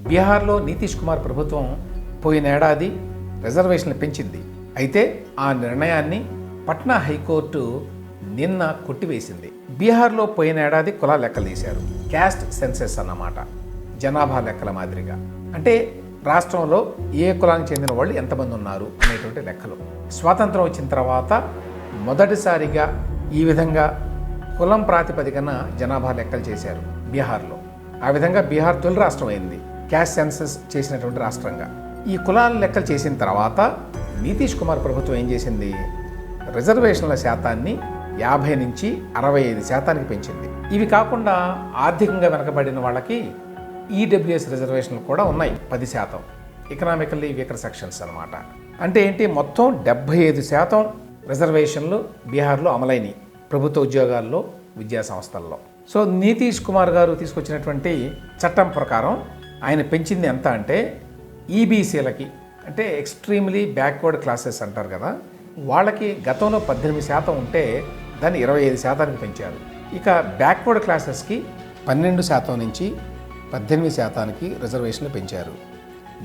బీహార్లో నితీష్ కుమార్ ప్రభుత్వం పోయిన ఏడాది రిజర్వేషన్లు పెంచింది. అయితే ఆ నిర్ణయాన్ని పట్నా హైకోర్టు నిన్న కొట్టివేసింది. బీహార్లో పోయిన ఏడాది కుల లెక్కలు తీశారు క్యాస్ట్ సెన్సెస్ అన్నమాట. జనాభా లెక్కల మాదిరిగా. అంటే రాష్ట్రంలో ఏ కులానికి చెందిన వాళ్ళు ఎంతమంది ఉన్నారు అనేటువంటి లెక్కలు. స్వాతంత్రం వచ్చిన తర్వాత మొదటిసారిగా ఈ విధంగా కులం ప్రాతిపదికన జనాభా లెక్కలు చేశారు బీహార్లో. ఆ విధంగా బీహార్ తొలి రాష్ట్రం అయింది. క్యాష్ సెన్సస్ చేసినటువంటి రాష్ట్రంగా. ఈ కులాల లెక్కలు చేసిన తర్వాత నితీష్ కుమార్ ప్రభుత్వం ఏం చేసింది? రిజర్వేషన్ల శాతాన్ని యాభై నుంచి అరవై ఐదు శాతానికి పెంచింది. ఇవి కాకుండా ఆర్థికంగా వెనకబడిన వాళ్ళకి ఈడబ్ల్యూఎస్ రిజర్వేషన్లు కూడా ఉన్నాయి పది శాతం. ఎకనామికల్లీ వీకర్ సెక్షన్స్ అన్నమాట. అంటే ఏంటి? మొత్తం డెబ్భై ఐదు శాతం రిజర్వేషన్లు బీహార్లో అమలైనవి ప్రభుత్వ ఉద్యోగాల్లో విద్యా సంస్థల్లో. సో నితీష్ కుమార్ గారు తీసుకొచ్చినటువంటి చట్టం ప్రకారం ఆయన పెంచింది ఎంత అంటే ఈబీసీలకి అంటే ఎక్స్ట్రీమ్లీ బ్యాక్వర్డ్ క్లాసెస్ అంటారు కదా వాళ్ళకి గతంలో పద్దెనిమిది శాతం ఉంటే దాన్ని ఇరవై ఐదు శాతానికి పెంచారు. ఇక బ్యాక్వర్డ్ క్లాసెస్కి పన్నెండు శాతం నుంచి పద్దెనిమిది శాతానికి రిజర్వేషన్లు పెంచారు.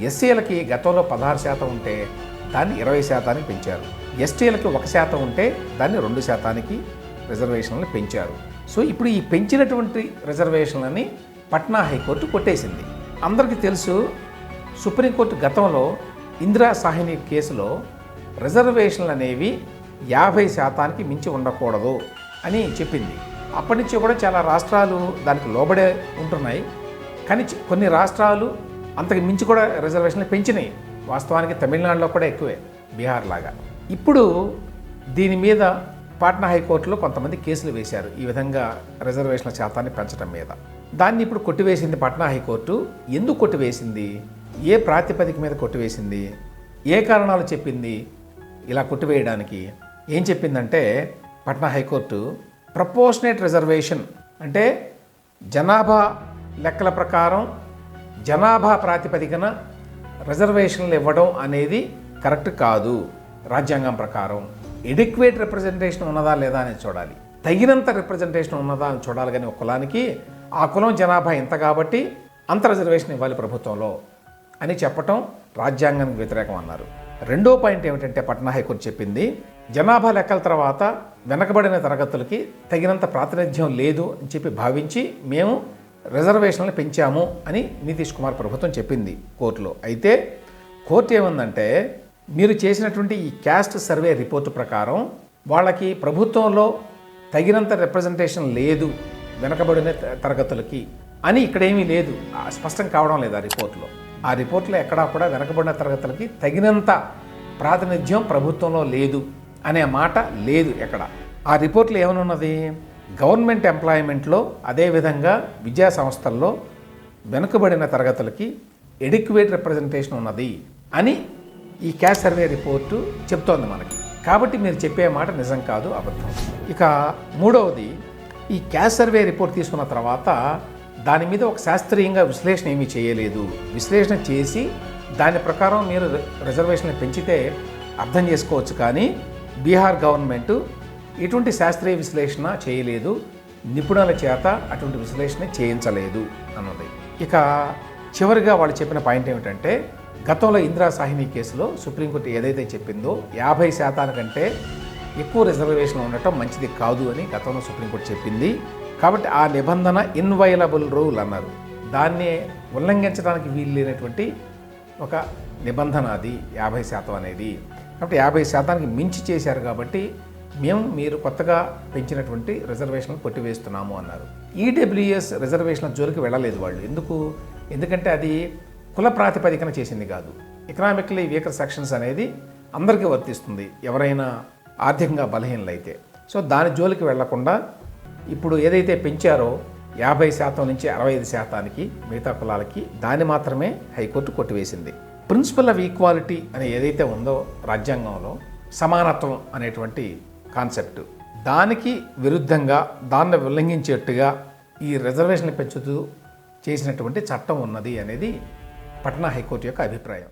ఎస్సీలకి గతంలో పదహారు శాతం ఉంటే దాన్ని ఇరవై శాతానికి పెంచారు. ఎస్టీలకి ఒక శాతం ఉంటే దాన్ని రెండు శాతానికి రిజర్వేషన్లు పెంచారు. సో ఇప్పుడు ఈ పెంచినటువంటి రిజర్వేషన్లని పట్నా హైకోర్టు కొట్టేసింది. అందరికీ తెలుసు సుప్రీంకోర్టు గతంలో ఇందిరా సాహిని కేసులో రిజర్వేషన్లు అనేవి యాభై శాతానికి మించి ఉండకూడదు అని చెప్పింది. అప్పటి నుంచి కూడా చాలా రాష్ట్రాలు దానికి లోబడే ఉంటున్నాయి. కానీ కొన్ని రాష్ట్రాలు అంతకు మించి కూడా రిజర్వేషన్లు పెంచినాయి. వాస్తవానికి తమిళనాడులో కూడా ఎక్కువే బీహార్ లాగా. ఇప్పుడు దీని మీద పాట్నా హైకోర్టులో కొంతమంది కేసులు వేశారు ఈ విధంగా రిజర్వేషన్ల శాతాన్ని పెంచడం మీద. దాన్ని ఇప్పుడు కొట్టివేసింది పట్నా హైకోర్టు. ఎందుకు కొట్టివేసింది? ఏ ప్రాతిపదిక మీద కొట్టివేసింది? ఏ కారణాలు చెప్పింది ఇలా కొట్టివేయడానికి? ఏం చెప్పిందంటే పట్నా హైకోర్టు ప్రపోర్షనేట్ రిజర్వేషన్ అంటే జనాభా లెక్కల ప్రకారం జనాభా ప్రాతిపదికన రిజర్వేషన్లు ఇవ్వడం అనేది కరెక్ట్ కాదు రాజ్యాంగం ప్రకారం. ఎడిక్వేట్ రిప్రజెంటేషన్ ఉన్నదా లేదా అనేది చూడాలి. తగినంత రిప్రజెంటేషన్ ఉన్నదా అని చూడాలి కానీ ఒక కులానికి ఆ కులం జనాభా ఇంత కాబట్టి అంత రిజర్వేషన్ ఇవ్వాలి ప్రభుత్వంలో అని చెప్పటం రాజ్యాంగానికి వ్యతిరేకం అన్నారు. రెండో పాయింట్ ఏమిటంటే పట్నా హైకోర్టు చెప్పింది జనాభా లెక్కల తర్వాత వెనకబడిన తరగతులకి తగినంత ప్రాతినిధ్యం లేదు అని చెప్పి భావించి మేము రిజర్వేషన్లు పెంచాము అని నితీష్ కుమార్ ప్రభుత్వం చెప్పింది కోర్టులో. అయితే కోర్టు ఏముందంటే మీరు చేసినటువంటి ఈ క్యాస్ట్ సర్వే రిపోర్టు ప్రకారం వాళ్ళకి ప్రభుత్వంలో తగినంత రిప్రజెంటేషన్ లేదు వెనకబడిన తరగతులకి. అని ఇక్కడేమీ లేదు. ఆ స్పష్టం కావడం లేదు ఆ రిపోర్ట్లో. ఆ రిపోర్ట్లో ఎక్కడా కూడా వెనకబడిన తరగతులకి తగినంత ప్రాతినిధ్యం ప్రభుత్వంలో లేదు అనే మాట లేదు ఎక్కడ. ఆ రిపోర్ట్లో ఏమనున్నది? గవర్నమెంట్ ఎంప్లాయ్మెంట్లో అదేవిధంగా విద్యా సంస్థల్లో వెనుకబడిన తరగతులకి ఎడిక్యువేట్ రిప్రజెంటేషన్ ఉన్నది అని ఈ క్యాష్ సర్వే రిపోర్టు చెప్తోంది మనకి. కాబట్టి మీరు చెప్పే మాట నిజం కాదు అబద్ధం. ఇక మూడవది ఈ క్యాష్ సర్వే రిపోర్ట్ తీసుకున్న తర్వాత దాని మీద ఒక శాస్త్రీయంగా విశ్లేషణ ఏమీ చేయలేదు. విశ్లేషణ చేసి దాని ప్రకారం మీరు రి- రిజర్వేషన్ పెంచితే అర్థం చేసుకోవచ్చు కానీ బీహార్ గవర్నమెంట్ ఎటువంటి శాస్త్రీయ విశ్లేషణ చేయలేదు. నిపుణుల చేత అటువంటి విశ్లేషణ చేయించలేదు అన్నది. ఇక చివరిగా వాళ్ళు చెప్పిన పాయింట్ ఏమిటంటే గతంలో ఇందిరా సాహిని కేసులో సుప్రీంకోర్టు ఏదైతే చెప్పిందో యాభై శాతానికంటే ఎక్కువ రిజర్వేషన్ ఉండటం మంచిది కాదు అని గతంలో సుప్రీంకోర్టు చెప్పింది. కాబట్టి ఆ నిబంధన ఇన్వైలబుల్ రూల్ అన్నారు. దాన్ని ఉల్లంఘించడానికి వీలు లేనటువంటి ఒక నిబంధన అది యాభై శాతం అనేది. కాబట్టి యాభై శాతానికి మించి చేశారు కాబట్టి మేము మీరు కొత్తగా పెంచినటువంటి రిజర్వేషన్లు కొట్టివేస్తున్నాము అన్నారు. ఈడబ్ల్యూఎస్ రిజర్వేషన్ల జోలికి వెళ్ళలేదు వాళ్ళు. ఎందుకు? ఎందుకంటే అది కుల ప్రాతిపదికన చేసింది కాదు. ఎకనామికలీ వీకర్ సెక్షన్స్ అనేది అందరికీ వర్తిస్తుంది. ఎవరైనా ఆర్థికంగా బలహీనలైతే. సో దాని జోలికి వెళ్ళకుండా ఇప్పుడు ఏదైతే పెంచారో యాభై శాతం నుంచి అరవై ఐదు శాతానికి మిగతా కులాలకి దాన్ని మాత్రమే హైకోర్టు కొట్టివేసింది. ప్రిన్సిపల్ ఆఫ్ ఈక్వాలిటీ అని ఏదైతే ఉందో రాజ్యాంగంలో సమానత్వం అనేటువంటి కాన్సెప్ట్. దానికి విరుద్ధంగా దాన్ని ఉల్లంఘించేట్టుగా ఈ రిజర్వేషన్ పెంచుతూ చేసినటువంటి చట్టం ఉన్నది అనేది పట్నా హైకోర్టు యొక్క అభిప్రాయం.